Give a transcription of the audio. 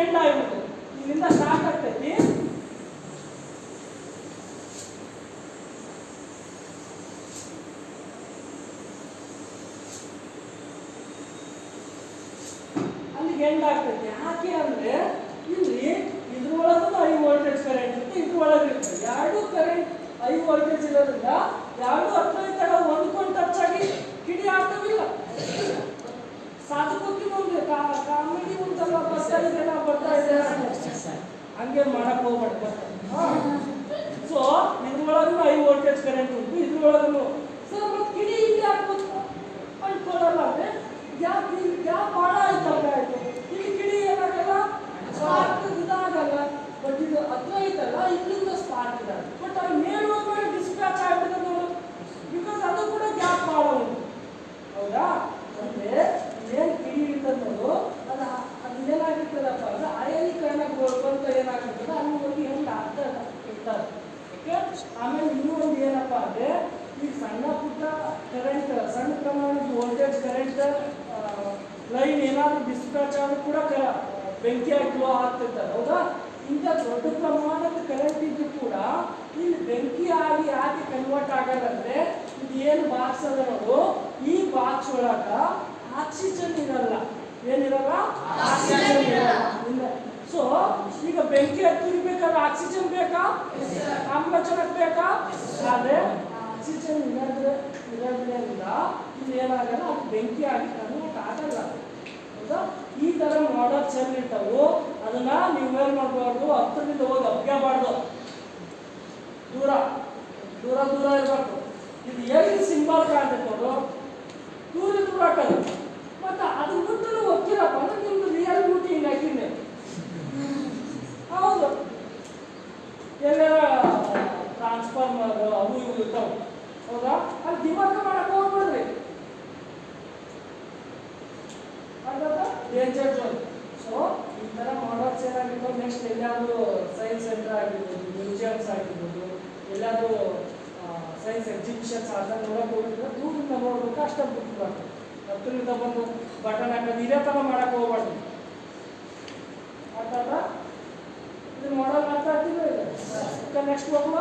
End ಆಗಿಬಿಡ್ತದೆ ಇದರಿಂದ start ಆಗ್ತೈತಿ ಅಲ್ಲಿಗೆ ಎಂಡ್ ಆಗ್ತೈತಿ ಯಾಕೆ ಅಂದರೆ ಇಲ್ಲಿ ಇದ್ರೊಳಗೂ ಐ ವೋಲ್ಟೇಜ್ ಕರೆಂಟ್ ಇರುತ್ತೆ, ಇದ್ರೊಳಗೆ ಇರ್ತದೆ ಎರಡು ಕರೆಂಟ್ ಐ ವೋಲ್ಟೇಜ್ ಇರೋದ್ರಿಂದ ಎರಡು ಹತ್ರ ಇದ್ದಾಗ ಹೊಂದ್ಕೊಂಡು ಟಚ್ ಆಗಿ ಹಂಗೆ ಮಾಡಕ್ ಹೋಗ್ಬಾರ್ದು. ಸೊ ಇದ್ರೊಳಗೂ ಹೈ ವೋಲ್ಟೇಜ್ ಕರೆಂಟ್ ಉಂಟು, ಇದ್ರೊಳಗೂ ಸರ್ ಮತ್ತೆ ಕಿಡಿ ಇಲ್ಲಿ ಕಿಡಿ ಏನಾಗಲ್ಲ ಸ್ಪಾರ್ಕ್ ಇದಾಗಲ್ಲ. ಬಟ್ ಹತ್ರ ಐತಲ್ಲ ಇಲ್ಲಿಂದ ಬಟ್ ಅದು ಮೇಲೆ ಡಿಸ್ಪ್ಯಾಚ್ ನೋಡು. ಬಿಕಾಸ್ ಅದು ಕೂಡ ಗ್ಯಾಪ್ ಹೌದಾ? ಅಂದ್ರೆ ಏನ್ ಕಿಡಿ ಅದು ಅದು ಅಂದ್ರೆ ಬಂತ ಏನಾಗಿರ್ತದೆ ಅಲ್ಲಿ ಹೋಗಿ ಹೆಂಗೆ ಅರ್ಥ ಇರ್ತಾರೆ ಓಕೆ ಆಮೇಲೆ ಇನ್ನೂ ಒಂದು ಏನಪ್ಪ ಅಂದ್ರೆ ಈಗ ಸಣ್ಣ ಪುಟ್ಟ ಕರೆಂಟ್ ಸಣ್ಣ ಪ್ರಮಾಣದ ವೋಲ್ಟೇಜ್ ಕರೆಂಟ್ ಲೈನ್ ಏನಾದರೂ ಡಿಸ್ಪ್ಯಾಚ್ ಕೂಡ ಕ ಬೆಂಕಿ ಹಾಕಿ ಆಗ್ತಿರ್ತಾರೆ ಹೌದಾ? ಇಂಥ ದೊಡ್ಡ ಪ್ರಮಾಣದ ಕರೆಂಟ್ ಇದ್ದು ಕೂಡ ಇಲ್ಲಿ ಬೆಂಕಿ ಆಗಿ ಯಾಕೆ ಕನ್ವರ್ಟ್ ಆಗಲ್ಲಂದ್ರೆ ಇದು ಏನು ಬಾಕ್ಸ್ ಅದ ನೋಡು. ಈ ಬಾಕ್ಸ್ ಒಳಗ ಆಕ್ಸಿಜನ್ ಇರಲ್ಲ. ಏನಿರಲ್ಲ? ಆಕ್ಸಿಜನ್ ಇರಲ್ಲ. ಸೊ ಈಗ ಬೆಂಕಿ ಹತ್ತಿರ್ಬೇಕಾದ್ರೆ ಆಕ್ಸಿಜನ್ ಬೇಕಾ? ಆಮ್ಲಜನಕ ಬೇಕಾ? ಆದ್ರೆ ಆಕ್ಸಿಜನ್ ಇರೋದ್ರ ಇರೋದ್ರಿಂದ ಇದು ಏನಾಗಲ್ಲ ಬೆಂಕಿ ಆಗಿ ಕನ್ವರ್ಟ್ ಆಗಲ್ಲ. ಹೌದಾ ಈ ತರ ಮಾಡಲ್ ಚೆಂದ ಇರ್ತಾವು ಅದನ್ನ ನೀವು ಏನ್ ಮಾಡಬಾರ್ದು ಹತ್ತರಿಂದ ಹೋಗಿ ಅಬ್ಗಬಾರ್ದು ದೂರ ದೂರ ದೂರ ಇರಬೇಕು. ಇದು ಎಲ್ಲಿ ಸಿಂಬಲ್ ಕಾಣ್ತೈತೆ ನೋಡು? ದೂರ ದೂರ ಹಾಕೋದು. ಮತ್ತೆ ಅದು ಬಿಟ್ಟು ಒಕ್ಕಿರಪ್ಪ ಅಂದ್ರೆ ನಿಮ್ದು ರಿಯಲ್ ಬ್ಯೂಟಿ ಹಿಂಗೆ ಹಾಕಿದ್ದೆ. ಹೌದು. ಎಲ್ಲ ಟ್ರಾನ್ಸ್ಫಾರ್ಮರ್ ಅವು ಇವು ಇರ್ತಾವೆ. ಹೌದಾ? ಅಲ್ಲಿ ದಿಮಾಕ ಮಾಡಕ್ ಹೋಗ್ಬೇಡ್ರಿ ಡೇಂಜರ್ ಝೋನ್ ಸೊ ಈ ಥರ ಮಾಡಲ್ಸ್ ಏನಾಗಿತ್ತು ನೆಕ್ಸ್ಟ್ ಎಲ್ಲಾದರೂ ಸೈನ್ಸ್ ಸೆಂಟರ್ ಆಗಿರ್ಬೋದು ಮ್ಯೂಸಿಯಮ್ಸ್ ಆಗಿರ್ಬೋದು, ಎಲ್ಲಾದರೂ ಸೈನ್ಸ್ ಎಕ್ಸಿಬಿಷನ್ಸ್ ಆದಾಗ ನೋಡೋಕೆ ಹೋಗಿದ್ರೆ ದೂರದಿಂದ ನೋಡ್ಬೇಕು ಅಷ್ಟೇ ಬಿಟ್ಬಿಡ್ಬೇಕು ಹತ್ತಿರದಿಂದ ಬಂದು ಬಟನ್ ಹಾಕೋದು, ಇದೇ ಥರ ಮಾಡೋಕೆ ಹೋಗ್ಬಾರ್ದು. ಅರ್ಥ ಆಯ್ತಾ? ಇದು ಮಾಡಲ್ ಅರ್ಥ ಆಗ್ತಿಲ್ಲ ಇದು ನೆಕ್ಸ್ಟ್ ಹೋಗುವ?